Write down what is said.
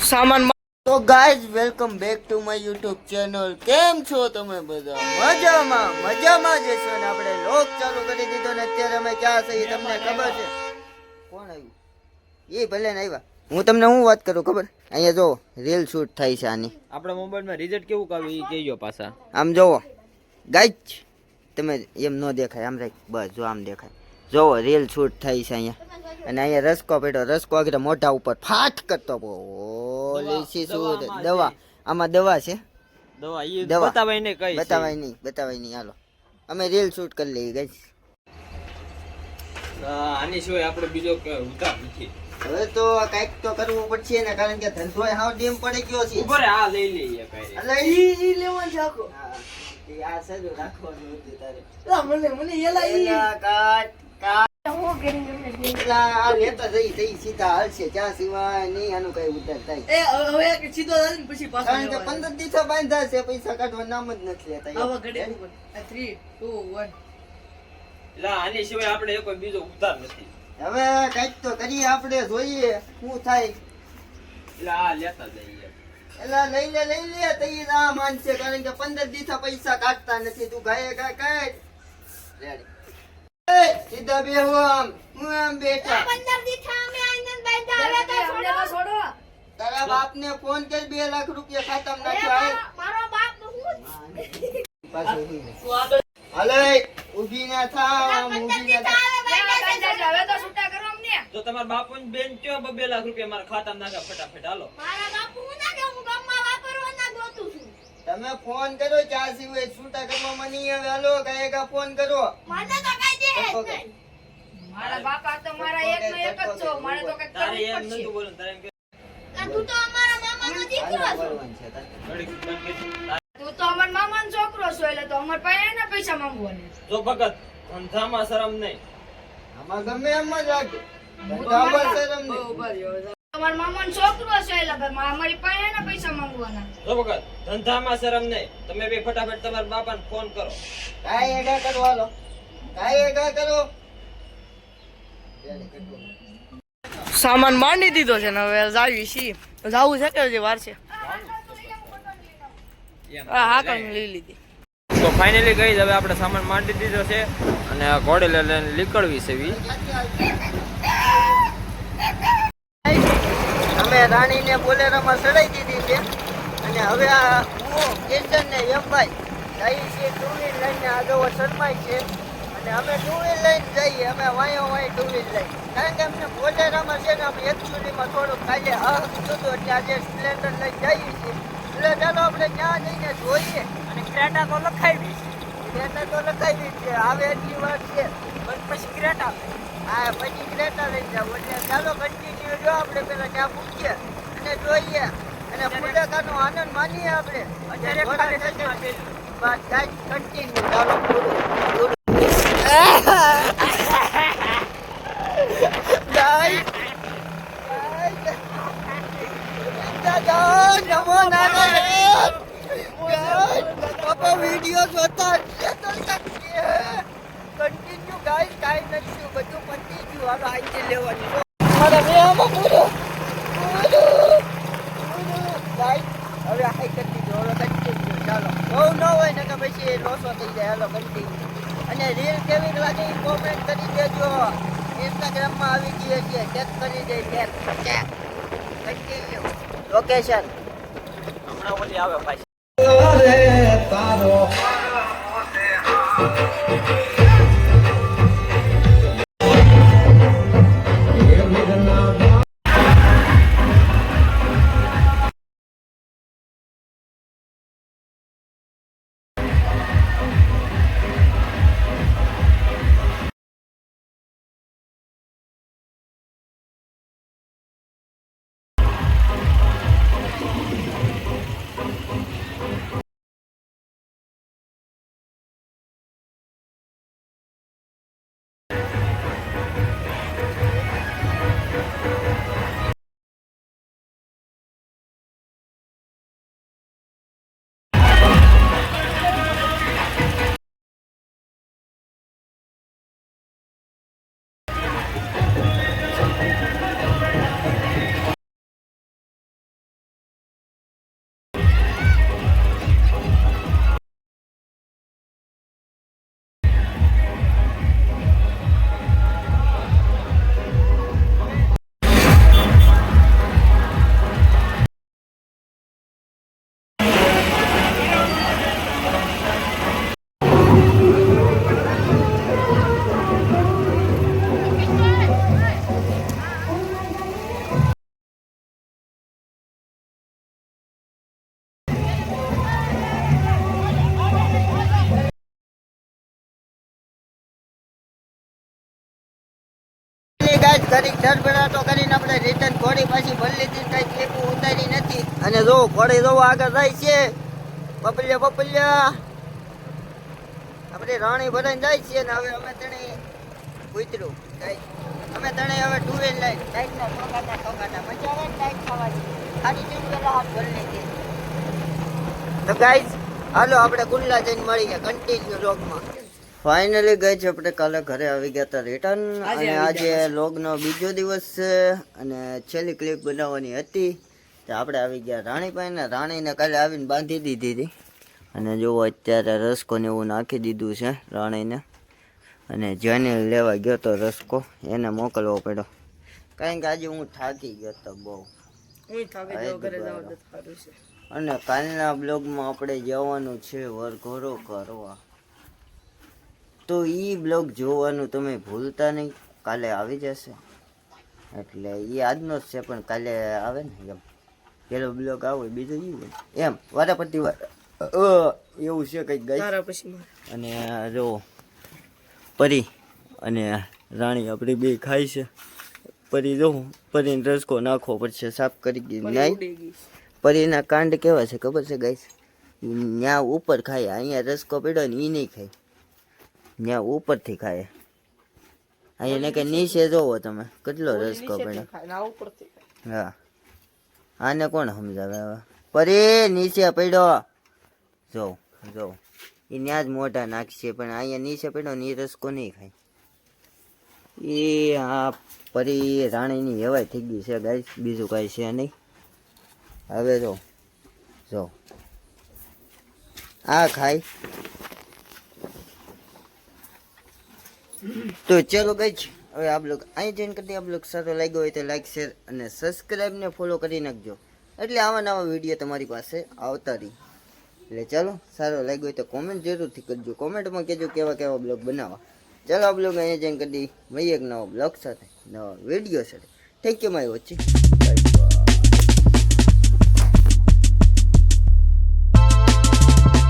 સામાન તો guys welcome back to my YouTube channel કેમ છો તમે બધા? મજામાં મજામાં જ છો ને આપણે. લોક ચાલુ કરી દીધો ને અત્યારે અમે ક્યાં છીએ તમને ખબર છે? કોણ આવ્યું? એ ભલે ને આવ્યા. હું તમને હું વાત કરું ખબર? અહીંયા જો રીલ શૂટ થાય છે આની. આપણા મોબાઈલમાં રિઝલ્ટ કેવું કાવ્યું એ કહેજો પાછા. આમ જોવો. ગાઈચ તમે એમ ન દેખાય આમ રાખ બસ જો આમ દેખાય. જોવો રીલ શૂટ થાય છે અહીંયા. અને અહીંયા રસકો પેટો રસકો આગળ મોઢા ઉપર ફાટ કરતો ઓલી શું દવા આમાં દવા. છે. દવા એ બતાવાય નહીં કઈ બતાવાય નહીં બતાવાય નહીં. હાલો. અમે રીલ શૂટ કરી લઈએ ગાઈજ આની સિવાય આપણે બીજો ઉતાર નથી. હવે તો કંઈક તો કરવું પડશે ને કારણ કે ધંધો હાવ ડેમ પડી ગયો છે. ઉપર આ લઈ લઈએ કઈ એટલે ઈ ઈ લેવાનું છે આખું. આ સજો રાખવાનું હતું તારે. એલા કાટ, કાટ. એલા આ લેતા જઈ જઈ સીધા હાલશે. ચા સિવાય નહીં આનું કઈ ઉધાર થાય. કારણ કે પંદર દિવસો બાંધા છે પૈસા કાઢવા નામ જ નથી લેતા. એટલે આની સિવાય આપણે કોઈ બીજો ઉધાર નથી. હવે કંઈક તો કરીએ આપણે જોઈએ શું થાય. એટલે આ લેતા જઈએ. એટલે લઈ લે લઈ લે તઈ ના માનશે કારણ કે પંદર દિવસા પૈસા કાઢતા નથી. તું ગાય ગાય કાઢ સીધા બે સીધા બેહો આમ. હું આમ બેઠા. તારા બાપને ફોન કર બે લાખ રૂપિયા ખાતામાં નાખ્યો હાલ. પાછો હું રહે. હાલે ઊભી ના થા આમ ઊભી ના થાવ. તો તમારા બાપુ બેન કયો બબે લાખ રૂપિયા મારા ખાતામાં નાખા ફટાફટ હાલો. તમે ફોન કરો ચાસી હોય છૂટા કરવામાં નહીં આવે હાલો કઈ કા ફોન કરો. મારા બાપા તો મારા એક નો એક જ છો. મારે તો કંઈક તારે એમ નતું બોલું તારે એમ કે તું તો અમારા મામાનો દીકરો છો. છે કરી. તું તો અમાર મામા નો છોકરો છો એટલે તો અમાર પાસે ને પૈસા માંગવાના જો ભગત ધંધામાં શરમ નહીં. આમાં ગમે એમ જ રાખે ધંધામાં શરમ નહીં. અમારા મામાનો છોકરો છે એટલે ભાઈ અમારી પાસે એના પૈસા માંગવાના. જો ભગત ધંધામાં શરમ નહીં. તમે બે ફટાફટ તમારા બાપાને ફોન કરો. કાંઈ એગા કરો હાલો. કાંઈ એગા કરો. સામાન માંડી દીધો છે ને હવે જાવી છીએ. જાવું છે કે હજી વાર છે? હા હા કઈ લઈ લીધી. ફાઇનલી ગઈ હવે આપણે સામાન માંડી દીધો છે અને ઘોડે લઈને નીકળવી છે વી. અમે રાણીને બોલેરામાં ચડાઈ દીધી છે. અને હવે આ હું કેતન ને યમભાઈ જઈએ છીએ ટુ વ્હીલ લઈને આગળ શરમાય છે. અને અમે ટુ વ્હીલ લઈને જઈએ, અમે વાયો વાય ટુ વ્હીલ લઈ કારણ કે અમને બોલેરામાં છે ને અમે એકચ્યુઅલીમાં થોડુંક કાલે અહક હતું એટલે આજે સ્પ્લેન્ડર લઈને જઈએ છીએ. એટલે ચાલો આપણે ત્યાં જઈને જોઈએ. અને ક્રેટા તો લખાવી. ક્રેટા તો લખાવી છે. આવે એટલી વાર છે. પણ પછી ક્રેટા હા પછી ક્રેટા લઈ જાવ એટલે ચાલો કન્ટિન્યુ જો આપણે પેલા ત્યાં પૂછીએ. અને જોઈએ. અને ફુલેકાનો આનંદ માનીએ આપણે. અત્યારે કન્ટિન્યુ ચાલો પૂરું ગાઈસ દાદા નમો નારાયણ ગાઈસ બાપા વિડિયો જોતા કન્ટિન્યુ ગાઈસ કાઈ નથી થયું, બધું પતી ગયું હાલો આઈ લેવાની મારા બે આમાં પૂરું પૂરું પૂરું ગાઈસ હવે હાઈ કરી દીધું હવે કન્ટિન્યુ ચાલો બહુ ન હોય ને કે પછી લોસો થઈ જાય હાલો કન્ટિન્યુ અને રીલ કેવી લાગે કોમેન્ટ કરી દેજો ઇન્સ્ટાગ્રામમાં આવી ગઈ છે ચેક કરી દે ચેક ચેક લોકેશન હમણાં ઓલી આવે પાછી કરી ધરભરાટો કરીને આપણે રિટર્ન ઘોડી પાછી ભરલી હતી કઈ ક્લિપો ઉતારી નથી. અને જો ઘોડી જો આગળ જાય છે પપલિયા પપલિયા આપણે રાણી ભરાઈને જાય છે ને હવે અમે તેને ઉતરું. અમે તણે હવે ટુ લઈને. ટાઈટના ટોકાટા ટોકાટા મજા આવે ટાઈટ ખાવાની? ખાલી તીન પેલા હાથ ભરી લીધી તો ગાઈઝ હાલો, આપણે કુલ્લા જઈને મળીએ કન્ટિન્યુ લોગમાં ફાઇનલી ગઈ છે આપણે કાલે ઘરે આવી ગયા હતા રિટર્ન અને આજે લોગનો બીજો દિવસ છે અને છેલ્લી ક્લિપ બનાવવાની હતી. તો આપણે આવી ગયા રાણીભાઈ ને. રાણીને કાલે આવીને બાંધી દીધી હતી. અને જુઓ અત્યારે રસકો ને એવું નાખી દીધું છે રાણીને. અને જેને લેવા ગયો તો રસકો એને મોકલવો પડ્યો. કારણ કે આજે હું થાકી ગયો તો બહુ. અને કાલના બ્લોગમાં આપણે જવાનું છે વરઘોરો કરવા. તો એ બ્લોગ જોવાનું તમે ભૂલતા નહીં. કાલે આવી જશે. એટલે એ આજનો જ છે પણ કાલે આવે ને એમ. પેલો બ્લોગ આવે બીજો ઈ હોય. એમ વારાપરતી વાર. એવું છે કંઈક ગઈ પછી અને જો પરી અને રાણી આપણી બે ખાય છે. પરી જો પરીને રસકો નાખવો પડશે સાફ કરી ગઈ. નાઈ પરીના કાંડ કેવા છે ખબર છે ગાઈસ? ત્યાં ઉપર ખાય અહીંયા રસકો પડ્યો ને એ નહીં ખાય. ત્યાં ઉપરથી ખાય. એને કે નીચે જોવો તમે. કેટલો રસકો ખાય. હા. આને કોણ સમજાવે હવે? પરી નીચે પડ્યો. જો જો એ ત્યાં જ મોઢા નાખશે પણ અહીંયા નીચે પડ્યો ને એ રસકો નહીં ખાય. એ આ પરી રાણીની હેવાય થઈ ગઈ છે ગાય બીજું કાંઈ છે નહીં. હવે જો જો આ ખાય. તો ચલો ગઈ હવે આપ લોકો અહીં જોઈન કરી આપ લોકો સારો લાગ્યો હોય તો લાઈક શેર અને સબસ્ક્રાઈબને ફોલો કરી નાખજો. એટલે આવા નવા વીડિયો તમારી પાસે આવતા રહી. એટલે ચાલો, સારો લાગ્યો હોય તો કોમેન્ટ જરૂરથી કરજો. કોમેન્ટમાં કહેજો કેવા કેવા બ્લોગ બનાવવા. ચાલો આપ લોકો અહીંયા જોઈન કરી દઈએ. એક નવા બ્લોગ સાથે, નવા વીડિયો સાથે. Thank you my by